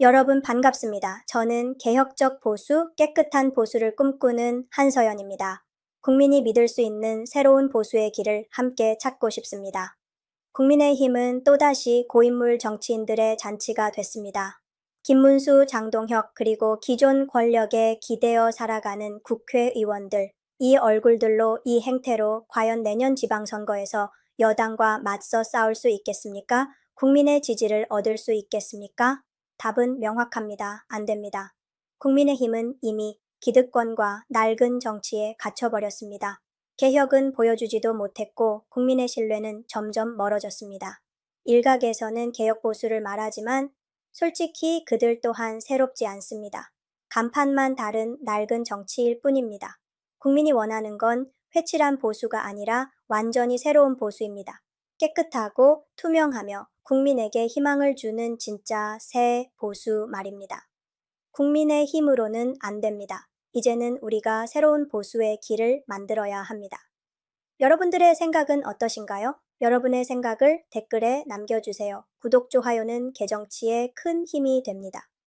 여러분 반갑습니다. 저는 개혁적 보수, 깨끗한 보수를 꿈꾸는 한서연입니다. 국민이 믿을 수 있는 새로운 보수의 길을 함께 찾고 싶습니다. 국민의힘은 또다시 고인물 정치인들의 잔치가 됐습니다. 김문수, 장동혁, 그리고 기존 권력에 기대어 살아가는 국회의원들, 이 얼굴들로 이 행태로 과연 내년 지방선거에서 여당과 맞서 싸울 수 있겠습니까? 국민의 지지를 얻을 수 있겠습니까? 답은 명확합니다. 안 됩니다. 국민의힘은 이미 기득권과 낡은 정치에 갇혀버렸습니다. 개혁은 보여주지도 못했고 국민의 신뢰는 점점 멀어졌습니다. 일각에서는 개혁 보수를 말하지만 솔직히 그들 또한 새롭지 않습니다. 간판만 다른 낡은 정치일 뿐입니다. 국민이 원하는 건 회칠한 보수가 아니라 완전히 새로운 보수입니다. 깨끗하고 투명하며 국민에게 희망을 주는 진짜 새 보수 말입니다. 국민의 힘으로는 안 됩니다. 이제는 우리가 새로운 보수의 길을 만들어야 합니다. 여러분들의 생각은 어떠신가요? 여러분의 생각을 댓글에 남겨주세요. 구독, 좋아요는 개정치에 큰 힘이 됩니다.